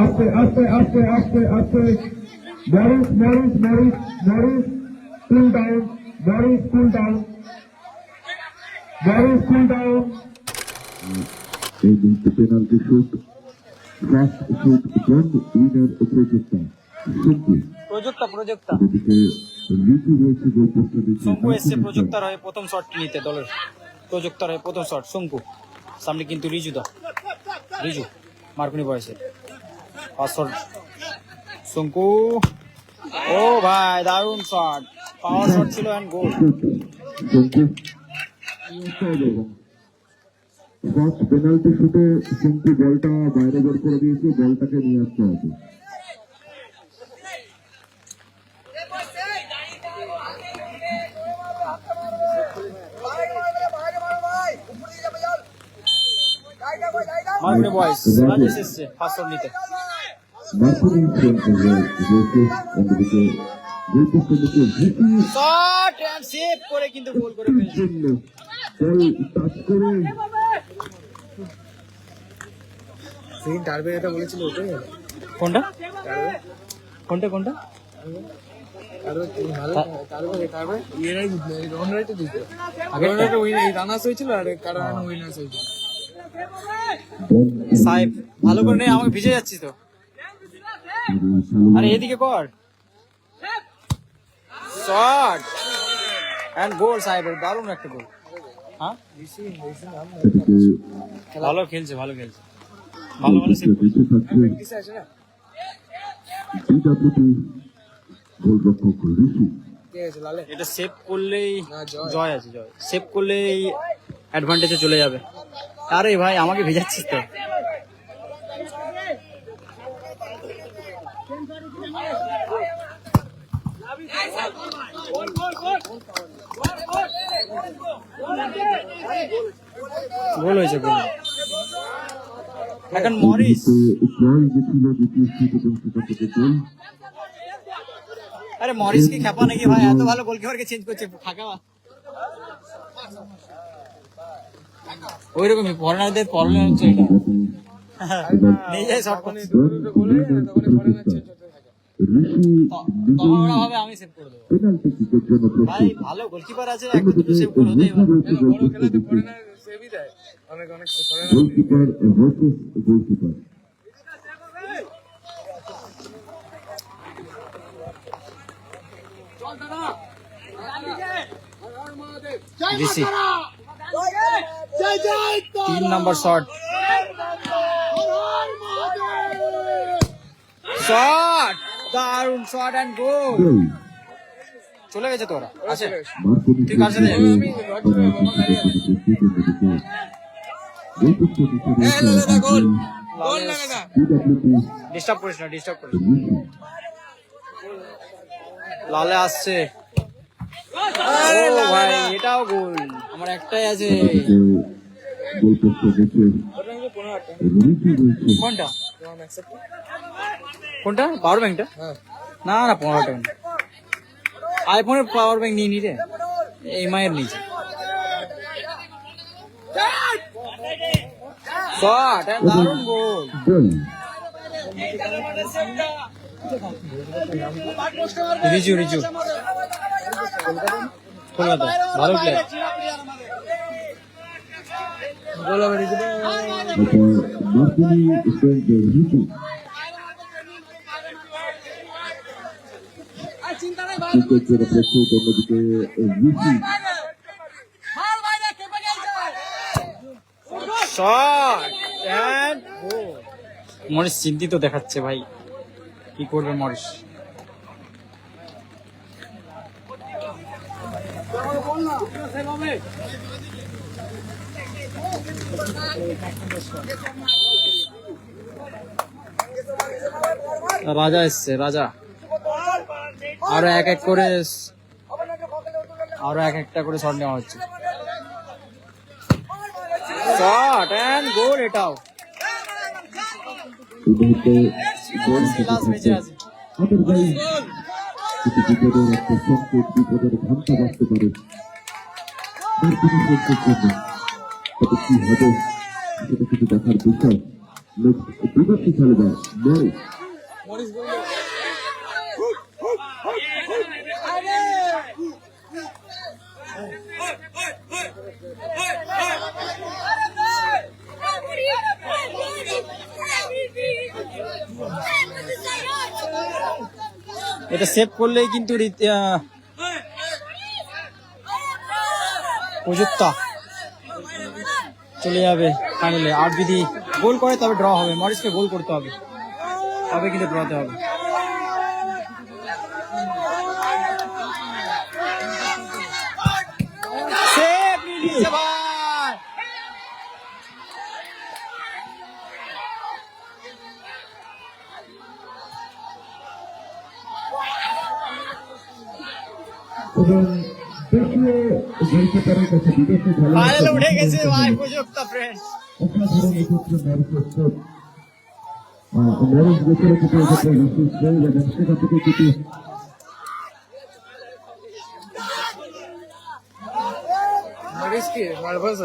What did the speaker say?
আস্তে আস্তে আস্তে আস্তে আস্তে Morris Morris Morris Morris cool down Morris cool down Morris cool down এই মুহূর্তে পেনাল্টি শুট ফার্স্ট শুট জন উইনার প্রজেক্টা শঙ্কু প্রযুক্তা প্রযুক্তা এদিকে লিচু রয়েছে গোল পোস্টের নিচে শঙ্কু এসছে প্রযুক্তার হয়ে প্রথম শটটি নিতে দলের প্রযুক্তার হয়ে প্রথম শট শঙ্কু সামনে কিন্তু রিজু দা রিজু মার্কুনি বয়সে শঙ্কু। ও ভাই দারুণ শট পাওয়ার শট ছিল অ্যান্ড গোল ফার্স্ট পেনাল্টি শুটে বলটা বাইরে বের করে দিয়েছে, বলটাকে নিয়ে আসতে হবে। এসছে ফার্স্ট শট নিতে মার্কুনি রয়েছে অন্যদিকে গোল পোস্টের নিচে ভিকি শট অ্যান্ড সেভ করে কিন্তু গোল করে ফেলছে জন্য বল টাচ করে সেদিন টার্বে এটা বলেছিল ওটাই কোনটা কোনটা কোনটা রানার্স হয়েছিল আর কারণ উইনার্স হয়েছিল সাহেব ভালো করে নেই আমাকে ভিজে যাচ্ছিস তো। আরে এদিকে কর। শট এন্ড গোল সাহেবের দারুণ একটা গোল হ্যাঁ? ভালো খেলছে ভালো খেলছে। ভালো ভালো সেভ এটা সেভ করলেই জয়। জয় আছে জয়। সেভ করলেই অ্যাডভান্টেজে চলে যাবে। আরে ভাই, আমাকে ভেজাচ্ছিস তো। হয়েছে এখন আরে মরিস কি খেপা নাকি ভাই? এত ভালো গোলকিপারকে চেঞ্জ করছে, ফাঁকা। ওই রকমই ফরেনারদের প্রবলেম হচ্ছে এটা। নিয়ে শর্ট করতে ঋষি তখন ওরা ভাবে আমি সেভ করে দেবো। পেনাল্টি কিকের জন্য ভাই ভালো গোলকিপার আছে একটা দুটো সেভ করে বড় ফরেনার সেভই দেয়। অনেক অনেক গোলকিপার ভার্সেস গোলকিপার ঋষি তিন নম্বর শট। শট! দারুণ শট এন্ড গোল চলে গেছে তো ওরা। আছে তুই কার সাথে ডিস্টার্ব করিস না ডিস্টার্ব করিস লালে আসছে। ভাই এটাও গোল। আমার একটাই আছে। কোনটা? কোনটা? পাওয়ার ব্যাংকটা না না পনেরো টাকা আইফোনের পাওয়ার ব্যাংক নিয়ে নি রে। এমআই এর নিচে। দারুণ গোল। গোল রিজু রিজু। কলকাতা ভালো প্লেয়ার প্রস্তুত অন্যদিকে মরিস চিন্তিত দেখাচ্ছে ভাই। কি করবে মরিস রাজা এসছে রাজা। আরও এক এক করে আরও এক একটা করে শট নেওয়া হচ্ছে। শট এন্ড গোল এটাও। বিপদের একটা সংকেত বিপদের ঘণ্টা বাজতে পারে। তবে কি হবে শুধু দেখার বিষয় এটা সেভ করলেই কিন্তু প্রযুক্তা। চলে যাবে ফাইনালে আর যদি গোল করে, তবে ড্র হবে। মরিসকে গোল করতে হবে। তবে কিন্তু ড্রতে হবে। Save নিয়ে নিয়েছে ভাই এবং দেশীয় গোলকিপারের কাছে বিদেশি খেলোয়াড় ফাইনালে উঠে গেছে ভাই প্রযুক্তা ফ্রেন্ড অসাধারণ এক্ষেত্রে মরিসের স্ট্রোক মরিস বেঁচে রেখেছে এক্ষেত্রে বিশেষ গোল এবং সেখান থেকে কিন্তু মরিস কি মারবাস